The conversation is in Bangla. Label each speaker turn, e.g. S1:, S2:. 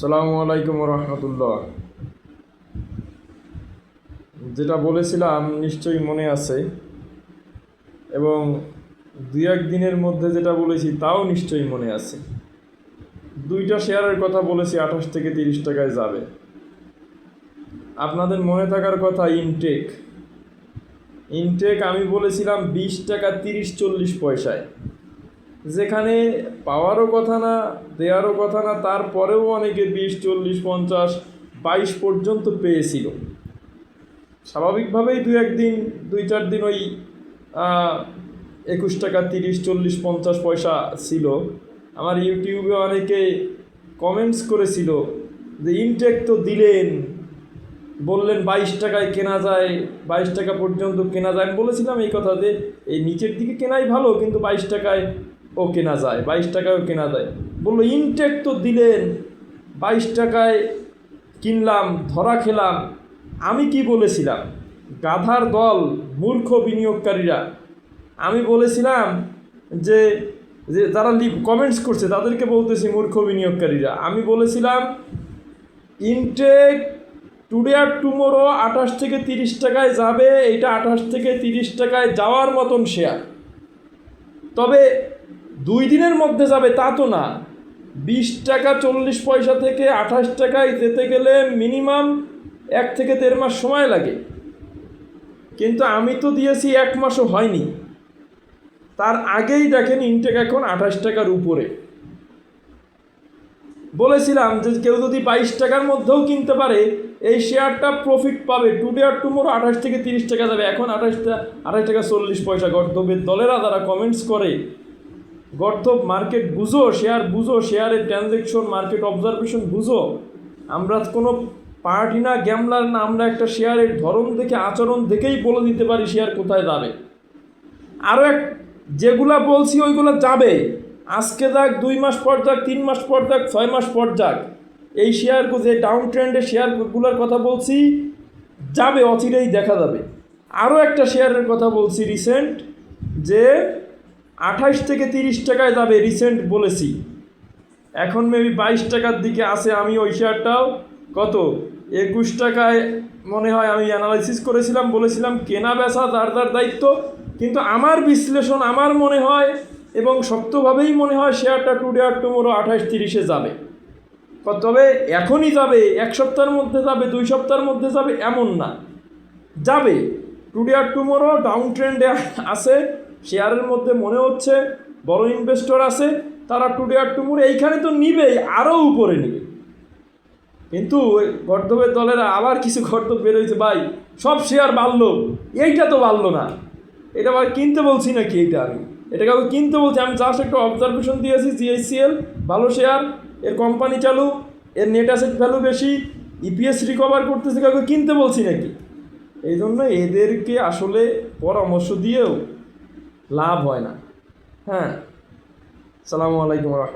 S1: সালামু আলাইকুম রহমতুল্লাহ যেটা বলেছিলাম নিশ্চয়ই মনে আছে এবং দু এক দিনের মধ্যে যেটা বলেছি তাও নিশ্চয়ই মনে আছে। দুইটা শেয়ারের কথা বলেছি আঠাশ থেকে তিরিশ টাকায় যাবে। আপনাদের মনে থাকার কথা ইনটেক ইনটেক আমি বলেছিলাম বিশ টাকা তিরিশ চল্লিশ পয়সায়। যেখানে পাওয়ারও কথা না, দেওয়ারও কথা না, তারপরেও অনেকে বিশ, চল্লিশ, পঞ্চাশ, বাইশ পর্যন্ত পেয়েছিল। স্বাভাবিকভাবেই দু একদিন, দুই চার দিন ওই একুশ টাকা, তিরিশ, চল্লিশ, পঞ্চাশ পয়সা ছিল। আমার ইউটিউবে অনেকে কমেন্টস করেছিল যে ইনটেক তো দিলেন। বললেন, বাইশ টাকায় কেনা যায়, বাইশ টাকা পর্যন্ত কেনা যায়। আমি বলেছিলাম এই কথা যে, এই নিচের দিকে কেনাই ভালো, কিন্তু বাইশ টাকায় ও কেনা যায়, বাইশ টাকায়ও কেনা যায়। বলল ইনটেক তো দিলেন, বাইশ টাকায় কিনলাম, ধরা খেলাম। আমি কি বলেছিলাম? গাধার দল, মূর্খ বিনিয়োগকারীরা। আমি বলেছিলাম যে যে যারা কমেন্টস করছে, তাদেরকে বলতেছি মূর্খ বিনিয়োগকারীরা। আমি বলেছিলাম ইনটেক টুডে আর টুমোরো আঠাশ থেকে তিরিশ টাকায় যাবে, এটা আঠাশ থেকে তিরিশ টাকায় যাওয়ার মতন শেয়ার তবে দুই দিনের মধ্যে যাবে, তা তো না। বিশ টাকা চল্লিশ পয়সা থেকে আঠাশ টাকায় যেতে গেলে মিনিমাম এক থেকে দেড় মাস সময় লাগে। কিন্তু আমি তো দিয়েছি এক মাসও হয়নি। তার আগেই দেখেন ইনটেক এখন আঠাশ টাকার উপরে। বলেছিলাম যে কেউ যদি বাইশ টাকার মধ্যেও কিনতে পারে, এই শেয়ারটা প্রফিট পাবে। টুডে আর টুমোরো আঠাশ থেকে তিরিশ টাকা যাবে। এখন আঠাশটা আঠাশ টাকা চল্লিশ পয়সা। গর্তব্যের দলেরা যারা কমেন্টস করে গর্তব মার্কেট বুঝো, শেয়ার বুঝো, শেয়ারের ট্রানজ্যাকশন মার্কেট অবজারভেশন বুঝো। আমরা কোনো পার্টি না গ্যামলার না, আমরা একটা শেয়ারের ধরন দেখে, আচরণ দেখেই বলে দিতে পারি শেয়ার কোথায় যাবে আরও এক, যেগুলা বলছি ওইগুলো যাবে। আজকে যাক, দুই মাস পর যাক, তিন মাস পর যাক, ছয় মাস পর যাক। এই শেয়ার যে ডাউন ট্রেন্ডের শেয়ারগুলোর কথা বলছি, যাবে, অচিরেই দেখা যাবে। আরও একটা শেয়ারের কথা বলছি রিসেন্ট যে আঠাশ থেকে তিরিশ টাকায় যাবে রিসেন্ট বলেছি। এখন মেবি বাইশ টাকার দিকে আসে আমি ওই শেয়ারটাও। কত? একুশ টাকায় মনে হয় আমি অ্যানালাইসিস করেছিলাম, বলেছিলাম, কেনা বেচা যার যার দায়িত্ব। কিন্তু আমার বিশ্লেষণ, আমার মনে হয় এবং শক্তভাবেই মনে হয় শেয়ারটা টুডে আর টুমোরো আঠাশ তিরিশে যাবে। তবে এখনই যাবে, এক সপ্তাহের মধ্যে যাবে, দুই সপ্তাহের মধ্যে যাবে, এমন না। যাবে। টুডে আর টুমোরো ডাউন ট্রেন্ডে আছে। শেয়ারের মধ্যে মনে হচ্ছে বড় ইনভেস্টর আছে, তারা টুডে আর টুমোরো এইখানে তো নিবেই আরও উপরে নিবে। কিন্তু ওই গর্দবের দলেরা আবার কিছু গর্দব বেরোয়েছে ভাই, সব শেয়ার বাড়লো। এইটা তো বাড়লো না। এটা আবার কিনতে বলছি নাকি এইটা আমি? এটা কাউকে কিনতে বলছি, আমি জাস্ট একটা অবজারভেশন দিয়েছি জিএসসিএল ভালো শেয়ার এর কোম্পানি চালু, এর নেট অ্যাসেট ভ্যালু বেশি ইপিএস রিকভার করতেছে, কাউকে কিনতে বলছি নাকি? এই জন্য এদেরকে আসলে পরামর্শ দিয়েও লাভ হয় না। হ্যাঁ? সালামু আলাইকুম রহমতুল্লাহ।